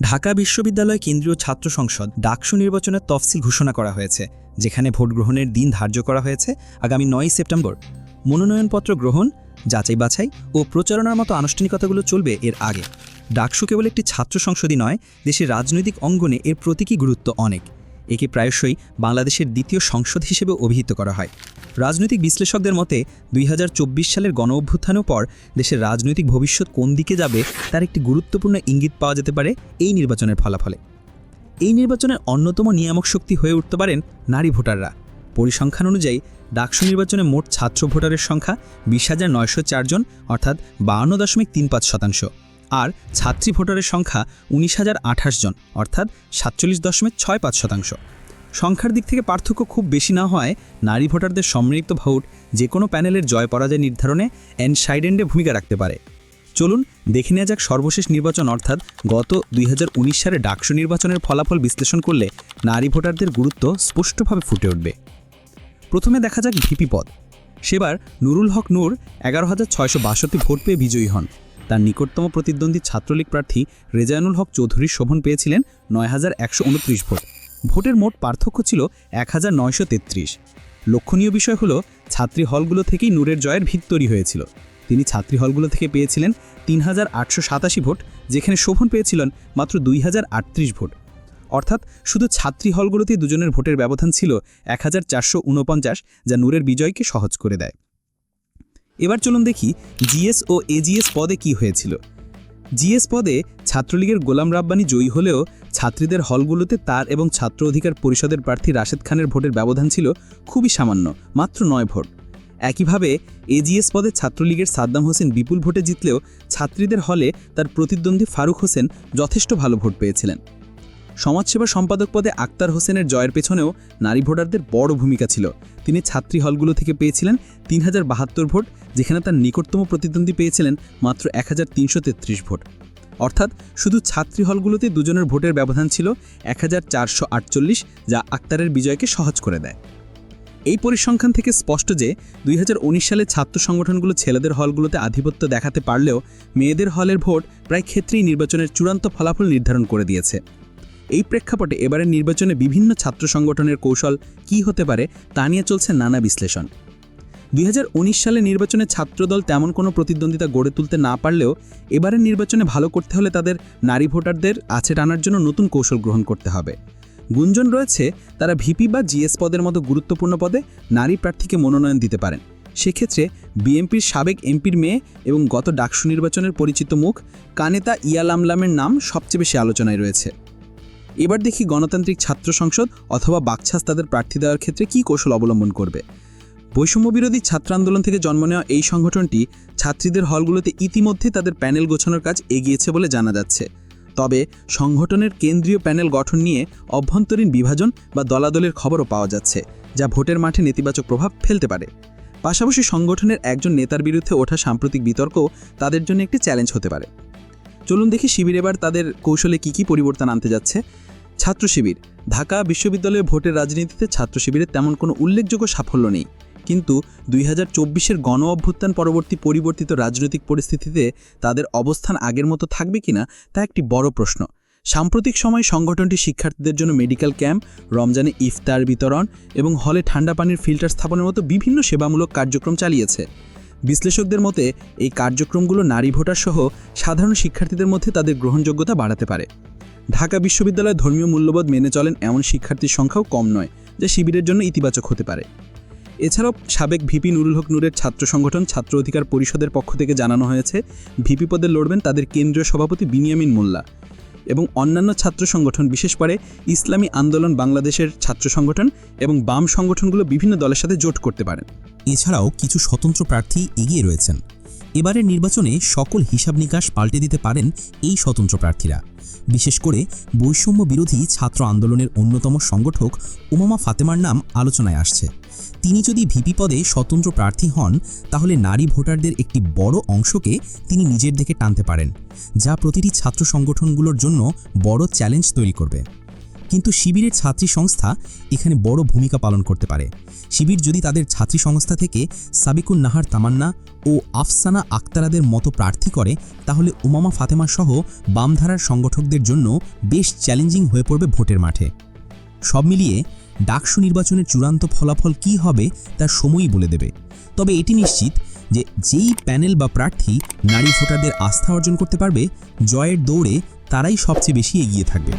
ঢাকা বিশ্ববিদ্যালয় কেন্দ্রীয় ছাত্র সংসদ ডাকসু নির্বাচনের তফসিল ঘোষণা করা হয়েছে, যেখানে ভোট গ্রহণের দিন ধার্য করা হয়েছে আগামী নয় সেপ্টেম্বর। মনোনয়নপত্র গ্রহণ, যাচাই বাছাই ও প্রচারণার মতো আনুষ্ঠানিকতাগুলো চলবে এর আগে। ডাকসু কেবল একটি ছাত্র সংসদই নয়, দেশের রাজনৈতিক অঙ্গনে এর প্রতীকী গুরুত্ব অনেক। একে প্রায়শই বাংলাদেশের দ্বিতীয় সংসদ হিসেবে অভিহিত করা হয়। রাজনৈতিক বিশ্লেষকদের মতে, দুই হাজার চব্বিশ সালের গণ অভ্যুত্থানের পর দেশের রাজনৈতিক ভবিষ্যৎ কোন দিকে যাবে তার একটি গুরুত্বপূর্ণ ইঙ্গিত পাওয়া যেতে পারে এই নির্বাচনের ফলাফলে। এই নির্বাচনের অন্যতম নিয়ামক শক্তি হয়ে উঠতে পারেন নারী ভোটাররা। পরিসংখ্যান অনুযায়ী, ডাকসু নির্বাচনে মোট ছাত্র ভোটারের সংখ্যা বিশ হাজার নয়শো চারজন অর্থাৎ বাহান্ন দশমিক তিন পাঁচ শতাংশ। আর ছাত্রী ভোটারের সংখ্যা উনিশ হাজার আঠাশ জন, অর্থাৎ সাতচল্লিশ দশমিক ছয় পাঁচ শতাংশ। সংখ্যার দিক থেকে পার্থক্য খুব বেশি না হয় নারী ভোটারদের সম্মিলিত ভোট যে কোনো প্যানেলের জয় পরাজয় নির্ধারণে এনসাইডেন্ডে ভূমিকা রাখতে পারে। চলুন দেখে নেওয়া যাক সর্বশেষ নির্বাচন, অর্থাৎ গত দুই সালে ডাকসু নির্বাচনের ফলাফল বিশ্লেষণ করলে নারী ভোটারদের গুরুত্ব স্পষ্টভাবে ফুটে উঠবে। প্রথমে দেখা যাক ভিপি পদ। সেবার নুরুল হক নূর এগারো হাজার ছয়শো বাষট্টি ভোট পেয়ে বিজয়ী হন। তার নিকটতম প্রতিদ্বন্দ্বী ছাত্রলীগ প্রার্থী রেজায়ানুল হক চৌধুরীর শোভন পেয়েছিলেন নয় হাজার একশো উনত্রিশ ভোট। ভোটের মোট পার্থক্য ছিল এক হাজার নয়শো তেত্রিশ। লক্ষণীয় বিষয় হল, ছাত্রী হলগুলো থেকেই নূরের জয়ের ভিত তৈরি হয়েছিল। তিনি ছাত্রী হলগুলো থেকে পেয়েছিলেন তিন হাজার আটশো সাতাশি ভোট, যেখানে শোভন পেয়েছিলেন মাত্র দুই হাজার আটত্রিশ ভোট। অর্থাৎ শুধু ছাত্রী হলগুলোতে দুজনের ভোটের ব্যবধান ছিল এক হাজার চারশো উনপঞ্চাশ, যা নূরের বিজয়কে সহজ করে দেয়। এবার চলুন দেখি জিএস ও এজিএস পদে কি হয়েছিল। জিএস পদে ছাত্রলীগের গোলাম রাব্বানি জয়ী হলেও ছাত্রীদের হলগুলোতে তার এবং ছাত্র অধিকার পরিষদের প্রার্থী রাশেদ খানের ভোটের ব্যবধান ছিল খুবই সামান্য, মাত্র নয় ভোট। একইভাবে, এজিএস পদে ছাত্রলীগের সাদ্দাম হোসেন বিপুল ভোটে জিতলেও ছাত্রীদের হলে তার প্রতিদ্বন্দ্বী ফারুক হোসেন যথেষ্ট ভালো ভোট পেয়েছিলেন। সমাজসেবা সম্পাদক পদে আক্তার হোসেনের জয়ের পেছনেও নারী ভোটারদের বড় ভূমিকা ছিল। তিনি ছাত্রী হলগুলো থেকে পেয়েছিলেন তিন হাজার বাহাত্তর ভোট, যেখানে তার নিকটতম প্রতিদ্বন্দ্বী পেয়েছিলেন মাত্র এক হাজার তিনশো তেত্রিশ ভোট। অর্থাৎ শুধু ছাত্রী হলগুলোতে দুজনের ভোটের ব্যবধান ছিল এক হাজার চারশো আটচল্লিশ, যা আক্তারের বিজয়কে সহজ করে দেয়। এই পরিসংখ্যান থেকে স্পষ্ট যে দুই হাজার উনিশ সালে ছাত্র সংগঠনগুলো ছেলেদের হলগুলোতে আধিপত্য দেখাতে পারলেও মেয়েদের হলের ভোট প্রায় ক্ষেত্রেই নির্বাচনের চূড়ান্ত ফলাফল নির্ধারণ করে দিয়েছে। এই প্রেক্ষাপটে এবারের নির্বাচনে বিভিন্ন ছাত্র সংগঠনের কৌশল কী হতে পারে তা নিয়ে চলছে নানা বিশ্লেষণ। দু হাজার উনিশ সালে নির্বাচনে ছাত্রদল তেমন কোনো প্রতিদ্বন্দ্বিতা গড়ে তুলতে না পারলেও এবারের নির্বাচনে ভালো করতে হলে তাদের নারী ভোটারদের আছে টানার জন্য নতুন কৌশল গ্রহণ করতে হবে। গুঞ্জন রয়েছে, তারা ভিপি বা জিএস পদের মতো গুরুত্বপূর্ণ পদে নারী প্রার্থীকে মনোনয়ন দিতে পারেন। সেক্ষেত্রে বিএনপির সাবেক এমপির মেয়ে এবং গত ডাকসু নির্বাচনের পরিচিত মুখ কানেতা ইয়ালামলামের নাম সবচেয়ে বেশি আলোচনায় রয়েছে। এবার দেখি গণতান্ত্রিক ছাত্র সংসদ অথবা বাকছাস তাদের প্রার্থী দেওয়ার ক্ষেত্রে কী কৌশল অবলম্বন করবে। বৈষম্যবিরোধী ছাত্র আন্দোলন থেকে জন্ম নেওয়া এই সংগঠনটি ছাত্রীদের হলগুলোতে ইতিমধ্যে তাদের প্যানেল গোছানোর কাজ এগিয়েছে বলে জানা যাচ্ছে। তবে সংগঠনের কেন্দ্রীয় প্যানেল গঠন নিয়ে অভ্যন্তরীণ বিভাজন বা দলাদলের খবরও পাওয়া যাচ্ছে, যা ভোটের মাঠে নেতিবাচক প্রভাব ফেলতে পারে। পাশাপাশি সংগঠনের একজন নেতার বিরুদ্ধে ওঠা সাম্প্রতিক বিতর্ক তাদের জন্য একটি চ্যালেঞ্জ হতে পারে। চলুন দেখি শিবির এবার তাদের কৌশলে কি কি পরিবর্তন আনতে যাচ্ছে। ছাত্র শিবির, ঢাকা বিশ্ববিদ্যালয়ে ভোটের রাজনীতিতে ছাত্র শিবিরের তেমন কোনো উল্লেখযোগ্য সাফল্য নেই। কিন্তু দুই হাজার চব্বিশের গণ অভ্যুত্থান পরবর্তী পরিবর্তিত রাজনৈতিক পরিস্থিতিতে তাদের অবস্থান আগের মতো থাকবে কিনা তা একটি বড় প্রশ্ন। সাম্প্রতিক সময় সংগঠনটি শিক্ষার্থীদের জন্য মেডিকেল ক্যাম্প, রমজানে ইফতার বিতরণ এবং হলে ঠান্ডা পানির ফিল্টার স্থাপনের মতো বিভিন্ন সেবামূলক কার্যক্রম চালিয়েছে। বিশ্লেষকদের মতে, এই কার্যক্রমগুলো নারী ভোটার সহ সাধারণ শিক্ষার্থীদের মধ্যে তাদের গ্রহণযোগ্যতা বাড়াতে পারে। ঢাকা বিশ্ববিদ্যালয়ে ধর্মীয় মূল্যবোধ মেনে চলেন এমন শিক্ষার্থীর সংখ্যাও কম নয়, যা শিবিরের জন্য ইতিবাচক হতে পারে। এছাড়াও সাবেক ভিপি নুরুল হক নূরের ছাত্র সংগঠন ছাত্র অধিকার পরিষদের পক্ষ থেকে জানানো হয়েছে, ভিপি পদে লড়বেন তাদের কেন্দ্রীয় সভাপতি বিনিয়ামিন মোল্লা এবং অন্যান্য ছাত্র সংগঠন, বিশেষ করে ইসলামী আন্দোলন বাংলাদেশের ছাত্র সংগঠন এবং বাম সংগঠনগুলো বিভিন্ন দলের সাথে জোট করতে পারেন। এছাড়াও কিছু স্বতন্ত্র প্রার্থী এগিয়ে রয়েছেন। এবারের নির্বাচনে সকল হিসাব নিকাশ পাল্টে দিতে পারেন এই স্বতন্ত্র প্রার্থীরা। বিশেষ করে বৈষম্য বিরোধী ছাত্র আন্দোলনের অন্যতম সংগঠক উমামা ফাতেমার নাম আলোচনায় আসছে। তিনি যদি ভিপি পদে স্বতন্ত্র প্রার্থী হন, তাহলে নারী ভোটারদের একটি বড় অংশকে তিনি নিজের দিকে টানতে পারেন, যা প্রতিটি ছাত্র সংগঠনগুলোর জন্য বড় চ্যালেঞ্জ তৈরি করবে। কিন্তু শিবিরের ছাত্রী সংস্থা এখানে বড় ভূমিকা পালন করতে পারে। শিবির যদি তাদের ছাত্রী সংস্থা থেকে সাবিকুন নাহার তামান্না ও আফসানা আক্তারাদের মতো প্রার্থী করে, তাহলে উমামা ফাতেমা সহ বামধারার সংগঠকদের জন্য বেশ চ্যালেঞ্জিং হয়ে পড়বে ভোটের মাঠে। সব মিলিয়ে ডাকসু নির্বাচনের চূড়ান্ত ফলাফল কি হবে তা সময়ই বলে দেবে। তবে এটি নিশ্চিত যে যেই প্যানেল বা প্রার্থী নারী ভোটারদের আস্থা অর্জন করতে পারবে, জয়ের দৌড়ে তারাই সবচেয়ে বেশি এগিয়ে থাকবে।